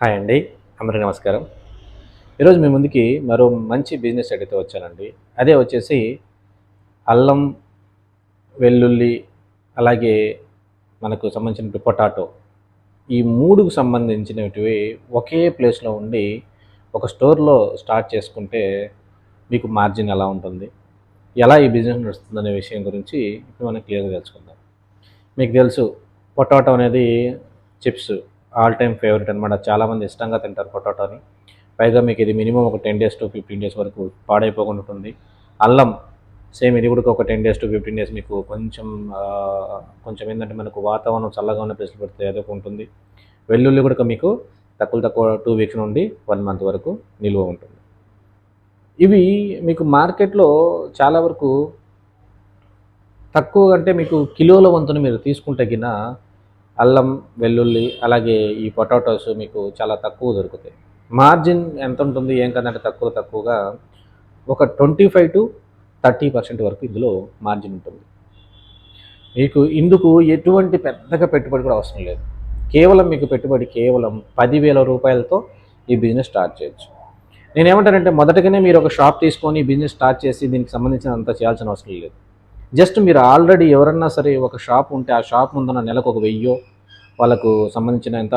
Hi అండి. అందరికీ నమస్కారం. ఈరోజు మీ ముందుకి మరో మంచి బిజినెస్ అడిగితే వచ్చానండి. అదే వచ్చేసి అల్లం వెల్లుల్లి అలాగే మనకు సంబంధించిన పొటాటో ఈ మూడుకు సంబంధించినవి ఒకే ప్లేస్లో ఉండి ఒక స్టోర్లో స్టార్ట్ చేసుకుంటే మీకు మార్జిన్ ఎలా ఉంటుంది? ఎలా ఈ బిజినెస్ నడుస్తుందనే విషయం గురించి ఇప్పుడు మనం క్లియర్గా తెలుసుకుందాం. మీకు తెలుసు పొటాటో అనేది చిప్స్. ఆల్ టైమ్ ఫేవరెట్ అనమాట చాలామంది ఇష్టంగా తింటారు పొటాటోని. పైగా మీకు ఇది మినిమం ఒక ten days to fifteen days వరకు పాడైపోకుండా ఉంటుంది అల్లం సేమ్ ఇది కూడా ఒక ten days to fifteen days మీకు కొంచెం కొంచెం ఏంటంటే మనకు వాతావరణం చల్లగా ఉన్న ప్లేస్లు పెడితే అదొక ఉంటుంది. వెల్లుల్లి కూడా మీకు తక్కువ తక్కువ టూ వీక్స్ నుండి వన్ మంత్ వరకు నిల్వ ఉంటుంది. ఇవి మీకు మార్కెట్లో చాలా వరకు తక్కువ అంటే మీకు కిలోల వంతును మీరు తీసుకుంటే గిన అల్లం వెల్లుల్లి అలాగే ఈ పొటాటోస్ మీకు చాలా తక్కువ దొరుకుతాయి. మార్జిన్ ఎంత ఉంటుంది ఏం కదంటే తక్కువ తక్కువగా ఒక twenty five to thirty percent వరకు ఇందులో మార్జిన్ ఉంటుంది. మీకు ఇందుకు ఎటువంటి పెద్దగా పెట్టుబడి కూడా అవసరం లేదు. కేవలం మీకు పెట్టుబడి కేవలం పదివేల రూపాయలతో ఈ బిజినెస్ స్టార్ట్ చేయొచ్చు. నేనేమంటానంటే మొదటగానే మీరు ఒక షాప్ తీసుకొని బిజినెస్ స్టార్ట్ చేసి దీనికి సంబంధించిన అంత చేయాల్సిన అవసరం లేదు. జస్ట్ మీరు ఆల్రెడీ ఎవరన్నా సరే ఒక షాప్ ఉంటే ఆ షాప్ ముందున్న నెలకు ఒక వెయ్యో వాళ్ళకు సంబంధించిన ఎంత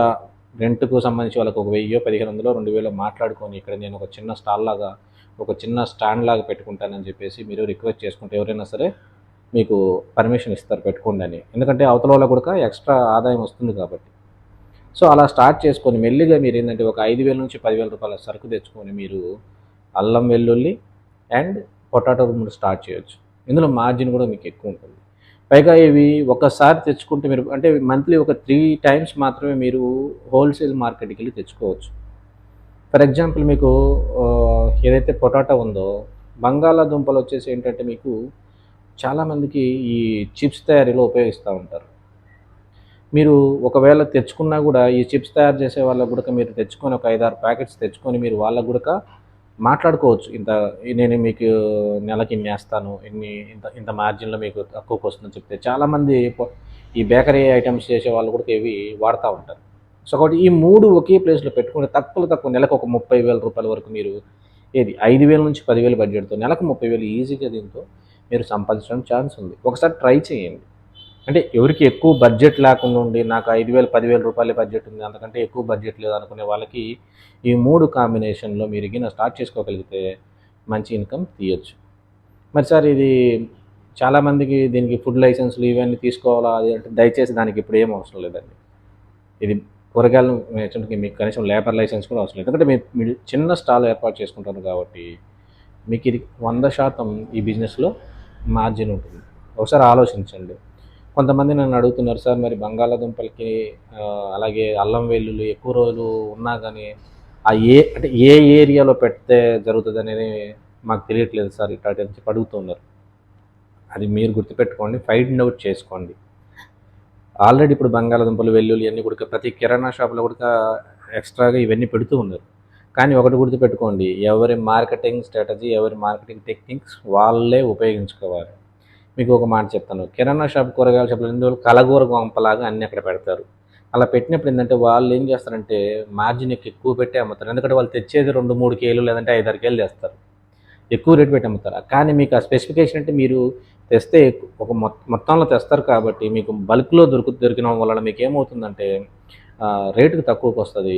రెంట్కు సంబంధించి వాళ్ళకు ఒక వెయ్యో పదిహేను వందలు రెండు వేలు మాట్లాడుకొని ఇక్కడ నేను ఒక చిన్న స్టాల్ లాగా ఒక చిన్న స్టాండ్ లాగా పెట్టుకుంటానని చెప్పేసి మీరు రిక్వెస్ట్ చేసుకుంటే ఎవరైనా సరే మీకు పర్మిషన్ ఇస్తారు పెట్టుకోండి అని. ఎందుకంటే అవతల వాళ్ళకు కూడా ఎక్స్ట్రా ఆదాయం వస్తుంది కాబట్టి. సో అలా స్టార్ట్ చేసుకొని మెల్లిగా మీరు ఏంటంటే ఒక ఐదు వేల నుంచి పదివేల రూపాయల సరుకు తెచ్చుకొని మీరు అల్లం వెల్లుల్లి అండ్ పొటాటో మీరు స్టార్ట్ చేయొచ్చు. ఇందులో మార్జిన్ కూడా మీకు ఎక్కువ ఉంటుంది. పైగా ఇవి ఒకసారి తెచ్చుకుంటే మీరు అంటే మంత్లీ ఒక త్రీ టైమ్స్ మాత్రమే మీరు హోల్సేల్ మార్కెట్కి వెళ్ళి తెచ్చుకోవచ్చు. ఫర్ ఎగ్జాంపుల్ మీకు ఏదైతే పొటాటో ఉందో బంగాళాదుంపలు వచ్చేసి ఏంటంటే మీకు చాలామందికి ఈ చిప్స్ తయారీలో ఉపయోగిస్తూ ఉంటారు. మీరు ఒకవేళ తెచ్చుకున్నా కూడా ఈ చిప్స్ తయారు చేసే వాళ్ళకు కూడా మీరు తెచ్చుకొని ఒక ఐదారు ప్యాకెట్స్ తెచ్చుకొని మీరు వాళ్ళకు కూడా మాట్లాడుకోవచ్చు. ఇంత నేను మీకు నెలకి ఇన్ని వేస్తాను ఇన్ని ఇంత ఇంత మార్జిన్లో మీకు తక్కువకి వస్తుందని చెప్తే చాలామంది ఈ బేకరీ ఐటమ్స్ చేసే వాళ్ళు కూడా ఇవి వాడుతూ ఉంటారు. సో కాబట్టి ఈ మూడు ఒకే ప్లేస్లో పెట్టుకుంటే తక్కువ తక్కువ నెలకు ఒక ముప్పై వేల రూపాయల వరకు మీరు ఏది ఐదు వేల నుంచి పదివేలు బడ్జెట్తో నెలకు ముప్పై వేలు ఈజీగా దీంతో మీరు సంపాదించడం ఛాన్స్ ఉంది. ఒకసారి ట్రై చేయండి. అంటే ఎవరికి ఎక్కువ బడ్జెట్ లేకుండా ఉండి నాకు ఐదు వేలు పదివేల రూపాయల బడ్జెట్ ఉంది అంతకంటే ఎక్కువ బడ్జెట్ లేదు అనుకునే వాళ్ళకి ఈ మూడు కాంబినేషన్లో మీరు గిన స్టార్ట్ చేసుకోగలిగితే మంచి ఇన్కమ్ తీయొచ్చు. మరి సార్ ఇది చాలామందికి దీనికి ఫుడ్ లైసెన్స్లు ఇవన్నీ తీసుకోవాలా అది అంటే దయచేసి దానికి ఇప్పుడు ఏం అవసరం లేదండి. ఇది కూరగాయలు వేయడానికి మీకు కనీసం లేబర్ లైసెన్స్ కూడా అవసరం లేదు. ఎందుకంటే మీరు చిన్న స్టాల్ ఏర్పాటు చేసుకుంటారు కాబట్టి మీకు ఇది వంద శాతం ఈ బిజినెస్లో మార్జిన్ ఉంటుంది. ఒకసారి ఆలోచించండి. కొంతమంది నన్ను అడుగుతున్నారు సార్ మరి బంగాళాదుంపలకి అలాగే అల్లం వెల్లుల్లి ఎక్కువ రోజులు ఉన్నా కానీ ఆ ఏ అంటే ఏ ఏరియాలో పెడితే జరుగుతుంది అనేది మాకు తెలియట్లేదు సార్ ఇట్లాంటి అని చెప్పి అడుగుతున్నారు. అది మీరు గుర్తుపెట్టుకోండి ఫైండ్ అవుట్ చేసుకోండి. ఆల్రెడీ ఇప్పుడు బంగాళాదుంపలు వెల్లుల్లి అన్నీ కూడా ప్రతి కిరాణా షాప్లో కూడా ఎక్స్ట్రాగా ఇవన్నీ పెడుతూ ఉన్నారు. కానీ ఒకటి గుర్తుపెట్టుకోండి ఎవరి మార్కెటింగ్ స్ట్రాటజీ ఎవరి మార్కెటింగ్ టెక్నిక్స్ వాళ్ళే ఉపయోగించుకోవాలి. మీకు ఒక మాట చెప్తాను. కిరాణా షాప్ కూరగాయల షాప్లో ఎందుకు కలగూర గొంపలాగా అన్నీ అక్కడ పెడతారు. అలా పెట్టినప్పుడు ఏంటంటే వాళ్ళు ఏం చేస్తారంటే మార్జిన్ ఎక్కువ పెట్టి అమ్ముతారు. ఎందుకంటే వాళ్ళు తెచ్చేది రెండు మూడు కేలు లేదంటే ఐదారు కేలు తెస్తారు ఎక్కువ రేట్ పెట్టి అమ్ముతారు. కానీ మీకు ఆ స్పెసిఫికేషన్ అంటే మీరు తెస్తే ఒక మొత్తంలో తెస్తారు కాబట్టి మీకు బల్క్లో దొరుకు దొరికిన వలన మీకు ఏమవుతుందంటే రేటుకి తక్కువకి వస్తుంది.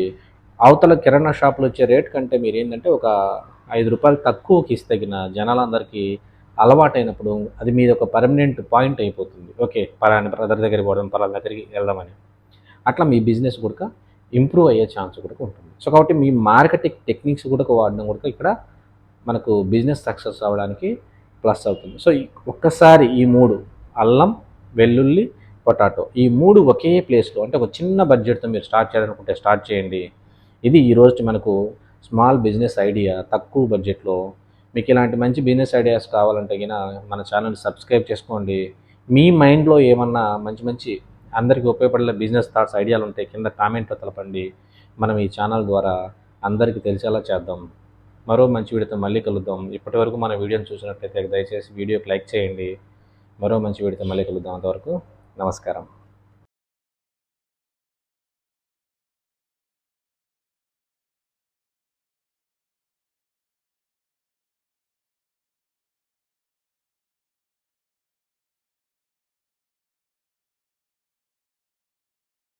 అవతల కిరాణా షాపులు వచ్చే రేట్ కంటే మీరు ఏంటంటే ఒక ఐదు రూపాయలు తక్కువకి ఇస్తగిన జనాలందరికీ అలవాటైనప్పుడు అది మీద ఒక పర్మనెంట్ పాయింట్ అయిపోతుంది. ఓకే పలాని బ్రదర్ దగ్గరికి పోవడం పలాని దగ్గరికి వెళ్దామని. అట్లా మీ బిజినెస్ కూడా ఇంప్రూవ్ అయ్యే ఛాన్స్ కూడా ఉంటుంది. సో కాబట్టి మీ మార్కెటింగ్ టెక్నిక్స్ కూడా వాడడం కూడా ఇక్కడ మనకు బిజినెస్ సక్సెస్ అవ్వడానికి ప్లస్ అవుతుంది. సో ఒక్కసారి ఈ మూడు అల్లం వెల్లుల్లి పొటాటో ఈ మూడు ఒకే ప్లేస్లో అంటే ఒక చిన్న బడ్జెట్తో మీరు స్టార్ట్ చేయాలనుకుంటే స్టార్ట్ చేయండి. ఇది ఈరోజు మనకు స్మాల్ బిజినెస్ ఐడియా తక్కువ బడ్జెట్లో మీకు ఇలాంటి మంచి బిజినెస్ ఐడియాస్ కావాలంటే గిన మన ఛానల్ సబ్స్క్రైబ్ చేసుకోండి. మీ మైండ్లో ఏమన్నా మంచి మంచి అందరికీ ఉపయోగపడే బిజినెస్ థాట్స్ ఐడియాలు ఉంటే కింద కామెంట్లో తెలపండి. మనం ఈ ఛానల్ ద్వారా అందరికీ తెలిసేలా చేద్దాం. మరో మంచి వీడియోతో మళ్ళీ కలుద్దాం. ఇప్పటివరకు మన వీడియోని చూసినట్లయితే దయచేసి వీడియోకి లైక్ చేయండి. మరో మంచి వీడియోతో మళ్ళీ కలుద్దాం. అంతవరకు నమస్కారం.